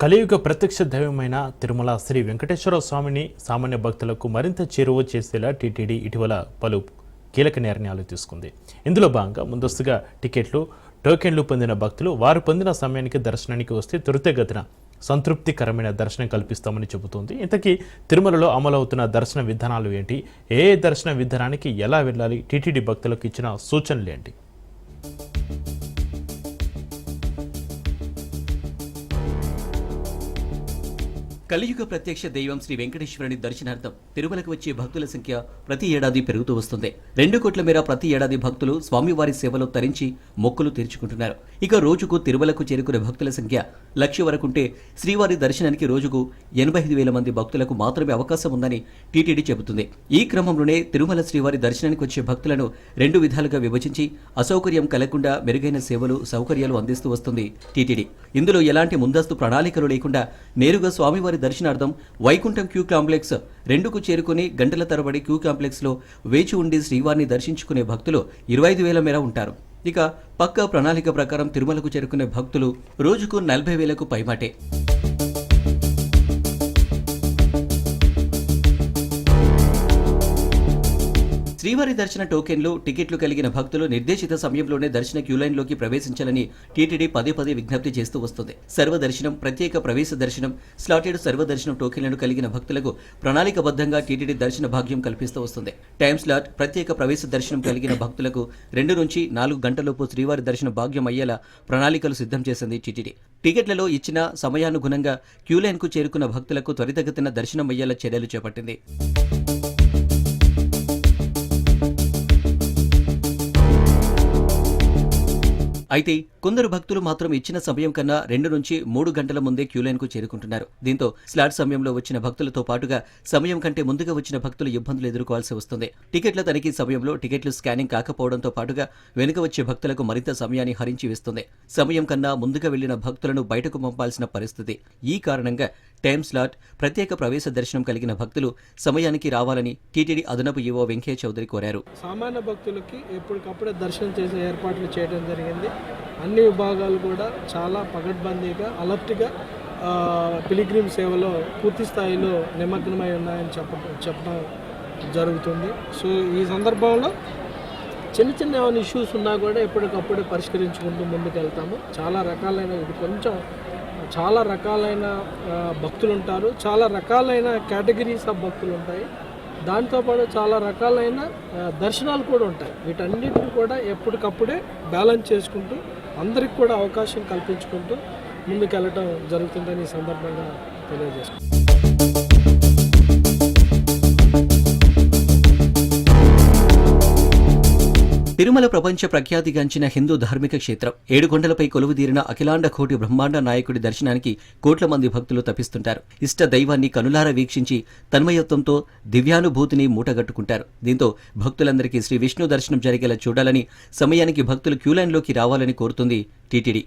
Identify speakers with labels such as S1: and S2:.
S1: కలియుగ ప్రత్యక్ష దైవమైన తిరుమల శ్రీ వెంకటేశ్వర స్వామిని సామాన్య భక్తులకు మరింత చేరువ చేసేలా టీటీడీ ఇటీవల పలు కీలక నిర్ణయాలు తీసుకుంది. ఇందులో భాగంగా ముందస్తుగా టికెట్లు టోకెన్లు పొందిన భక్తులు వారు పొందిన సమయానికి దర్శనానికి వస్తే త్వరితగతిన సంతృప్తికరమైన దర్శనం కల్పిస్తామని చెబుతోంది. ఇంతకీ తిరుమలలో అమలవుతున్న దర్శన విధానాలు ఏంటి? ఏ ఏ దర్శన విధానానికి ఎలా వెళ్ళాలి? టీటీడీ భక్తులకు ఇచ్చిన సూచనలు ఏంటి?
S2: కలియుగ ప్రత్యక్ష దైవం శ్రీ వెంకటేశ్వరుని దర్శనార్థం తిరుమలకు వచ్చే భక్తుల సంఖ్య ప్రతి ఏడాది పెరుగుతూ వస్తుంది. రెండు కోట్ల మేర ప్రతి ఏడాది భక్తులు స్వామివారి సేవలో తరించి మొక్కులు తీర్చుకుంటున్నారు. ఇక రోజుకు తిరుమలకు చేరుకునే భక్తుల సంఖ్య లక్ష వరకుంటే శ్రీవారి దర్శనానికి రోజుకు ఎనభై ఐదు వేల మంది భక్తులకు మాత్రమే అవకాశం ఉందని టీటీడీ చెబుతుంది. ఈ క్రమంలోనే తిరుమల శ్రీవారి దర్శనానికి వచ్చే భక్తులను రెండు విధాలుగా విభజించి అసౌకర్యం కలగకుండా మెరుగైన సేవలు సౌకర్యాలు అందిస్తూ వస్తుంది టీటీడీ. ఇందులో ఎలాంటి ముందస్తు ప్రణాళికలు లేకుండా నేరుగా స్వామివారి దర్శనార్థం వైకుంఠం క్యూ కాంప్లెక్స్ రెండుకు చేరుకుని గంటల తరబడి క్యూ కాంప్లెక్స్లో వేచి ఉండి శ్రీవారిని దర్శించుకునే భక్తులు ఇరవై ఐదు వేల మేర ఉంటారు. ఇక పక్కా ప్రణాళిక ప్రకారం తిరుమలకు చేరుకునే భక్తులు రోజుకు నలభై వేలకు పైమాటే. శ్రీవారి దర్శన టోకెన్లు టికెట్లు కలిగిన భక్తులు నిర్దేశిత సమయంలోనే దర్శన క్యూ లైన్లోకి ప్రవేశించాలని టీటీడీ పదే పదే విజ్ఞప్తి చేస్తూ వస్తుంది. సర్వదర్శనం ప్రత్యేక ప్రవేశ దర్శనం స్లాటెడ్ సర్వదర్శనం టోకెన్లను కలిగిన భక్తులకు ప్రణాళికబద్ధంగా టీటీడీ దర్శన భాగ్యం కల్పిస్తూ వస్తుంది. టైం స్లాట్ ప్రత్యేక ప్రవేశ దర్శనం కలిగిన భక్తులకు రెండు నుంచి నాలుగు గంటలలోపు శ్రీవారి దర్శన భాగ్యం అయ్యేలా ప్రణాళికలు సిద్ధం చేసింది టీటీడీ. టికెట్లలో ఇచ్చిన సమయానుగుణంగా క్యూ లైన్కు చేరుకున్న భక్తులకు త్వరితగతిన దర్శనం అయ్యేలా చర్యలు చేపట్టింది. అయితే కొందరు భక్తులు మాత్రం ఇచ్చిన సమయం కన్నా రెండు నుంచి మూడు గంటల ముందే క్యూ కు చేరుకుంటున్నారు. దీంతో స్లాట్ సమయంలో వచ్చిన భక్తులతో పాటుగా సమయం కంటే ముందుగా వచ్చిన భక్తులు ఇబ్బందులు ఎదుర్కోవాల్సి వస్తుంది. టికెట్ల తనిఖీ సమయంలో టికెట్లు స్కానింగ్ కాకపోవడంతో పాటుగా వెనుక వచ్చే భక్తులకు మరింత సమయాన్ని హరించి వేస్తుంది. సమయం కన్నా ముందుగా వెళ్ళిన భక్తులను బయటకు పంపాల్సిన పరిస్థితి. ఈ కారణంగా టైం స్లాట్ ప్రత్యేక ప్రవేశ దర్శనం కలిగిన భక్తులు సమయానికి రావాలని టీటీడీ అదనపు ఈవో వెంకయ్య చౌదరి కోరారు.
S3: సామాన్య భక్తులకి ఎప్పటికప్పుడే దర్శనం చేసే ఏర్పాట్లు చేయడం జరిగింది. అన్ని విభాగాలు కూడా చాలా పగడ్బందీగా అలర్ట్గా పిలిగ్రిమ్ సేవలో పూర్తి స్థాయిలో నిమగ్నమై ఉన్నాయని చెప్ప చెప్పడం జరుగుతుంది. సో ఈ సందర్భంలో చిన్న చిన్న ఏమైనా ఇష్యూస్ ఉన్నా కూడా ఎప్పటికప్పుడే పరిష్కరించుకుంటూ ముందుకు వెళ్తాము చాలా రకాలైన ఇది కొంచెం చాలా రకాలైన భక్తులు ఉంటారు చాలా రకాలైన కేటగిరీస్ ఆఫ్ భక్తులు ఉంటాయి దాంతోపాటు చాలా రకాలైన దర్శనాలు కూడా ఉంటాయి. వీటన్నిటిని కూడా ఎప్పటికప్పుడే బ్యాలెన్స్ చేసుకుంటూ అందరికి కూడా అవకాశం కల్పించుకుంటూ ముందుకెళ్ళటం జరుగుతుందని ఈ సందర్భంగా తెలియజేస్తున్నాను
S2: తిరుమల ప్రపంచ ప్రఖ్యాతిగాంచిన హిందూ ధార్మిక క్షేత్రం. ఏడుకొండలపై కొలువుదీరిన అఖిలాండ కోటి బ్రహ్మాండ నాయకుడి దర్శనానికి కోట్ల మంది భక్తులు తపిస్తుంటారు. ఇష్ట దైవాన్ని కనులార వీక్షించి తన్మయత్వంతో దివ్యానుభూతిని మూటగట్టుకుంటారు. దీంతో భక్తులందరికీ శ్రీ విష్ణు దర్శనం జరిగేలా చూడాలని సమయానికి భక్తులు క్యూలైన్లోకి రావాలని కోరుతుంది టీటీడీ.